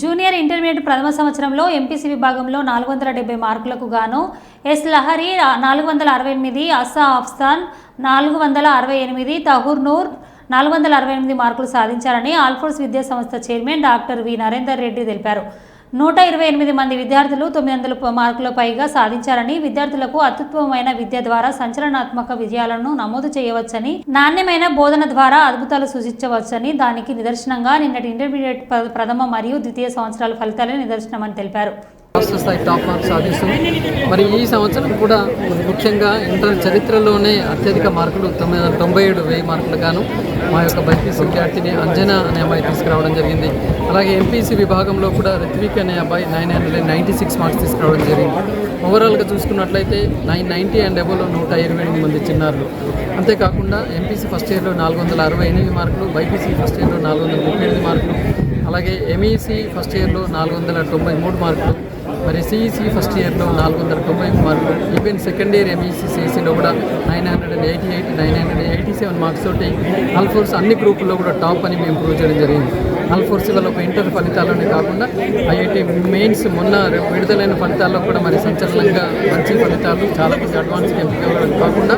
Junior intermediate ప్రథమ సంవత్సరంలో MPC విభాగంలో నాలుగు వందల డెబ్బై మార్కులకు గాను ఎస్ లహరి నాలుగు వందల అరవై ఎనిమిది అస్సా అఫ్సాన్ నాలుగు వందల అరవై ఎనిమిది తహూర్ నూర్ నాలుగు వందల అరవై ఎనిమిది మార్కులు సాధించారని ఆల్ఫోర్స్ విద్యా సంస్థ chairman doctor V Narender Reddy తెలిపారు. నూట ఇరవై ఎనిమిది మంది విద్యార్థులు తొమ్మిది వందల మార్కుల పైగా సాధించారని విద్యార్థులకు అత్యుత్తమమైన విద్య ద్వారా సంచలనాత్మక విజయాలను నమోదు చేయవచ్చని నాణ్యమైన బోధన ద్వారా అద్భుతాలు సూచించవచ్చని దానికి నిదర్శనంగా నిన్నటి ఇంటర్మీడియట్ ప్రథమ మరియు ద్వితీయ సంవత్సరాల ఫలితాలే నిదర్శనమని తెలిపారు. రాష్ట్ర స్థాయి టాప్ మార్క్స్ సాధిస్తుంది. మరి ఈ సంవత్సరం కూడా ముఖ్యంగా ఇంటర్ చరిత్రలోనే అత్యధిక మార్కులు తొమ్మిది వందల తొంభై ఏడు వెయ్యి మార్కులు గాను మా యొక్క బైపీసీ విద్యార్థిని అంజనా అనే అమ్మాయి తీసుకురావడం జరిగింది. అలాగే ఎంపీసీ విభాగంలో కూడా రిత్విక్ అనే అబ్బాయి nine hundred ninety six marks తీసుకురావడం జరిగింది. ఓవరాల్గా చూసుకున్నట్లయితే నైన్ నైంటీ అండ్ అబోలో నూట ఇరవై ఎనిమిది మంది చిన్నారులు. అంతేకాకుండా ఎంపీసీ ఫస్ట్ ఇయర్లో నాలుగు వందల అరవై ఎనిమిది మార్కులు బైపీసీ ఫస్ట్ ఇయర్లో నాలుగు వందల ముప్పై ఎనిమిది మార్కులు అలాగే ఎంఈసీ ఫస్ట్ ఇయర్లో నాలుగు వందల తొంభై మూడు మార్కులు మరి సిఈసి ఫస్ట్ ఇయర్లో నాలుగు వందల తొంభై మార్కులు ఈవెన్ సెకండ్ ఇయర్ ఎంఈసీ సిఈసిలో కూడా nine hundred and eighty eight nine hundred eighty seven marks తోటి ఆల్ఫోర్స్ అన్ని గ్రూపుల్లో కూడా టాప్ అని మేము ప్రూవ్ చేయడం జరిగింది. ఆల్ఫోర్స్ వల్ల ఒక ఇంటర్ ఫలితాలనే కాకుండా ఐఐటి మెయిన్స్ మొన్న విడుదలైన ఫలితాల్లో కూడా మరి సంచలనంగా మంచి ఫలితాలు చాలా మంచి అడ్వాన్స్గా ఎంపిక కాకుండా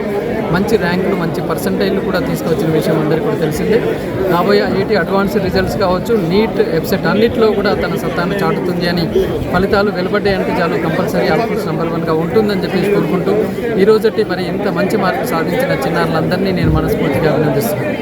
మంచి ర్యాంకులు మంచి పర్సంటైజ్లు కూడా తీసుకొచ్చిన విషయం అందరికీ కూడా తెలిసిందే. రాబోయే ఐఐటి అడ్వాన్స్ రిజల్ట్స్ కావచ్చు నీట్ వెబ్సైట్ అన్నింటిలో కూడా తన సత్తాను చాటుతుంది అని ఫలితాలు వెలువడ్డాయంటే చాలు కంపల్సరీ ఆల్ఫోర్స్ నెంబర్ వన్గా ఉంటుందని చెప్పేసి కోరుకుంటూ ఈ రోజటి మరి ఇంత మంచి మార్పు సాధించిన చిన్నారులందరినీ నేను మనస్ఫూర్తిగా అభినందిస్తున్నాను.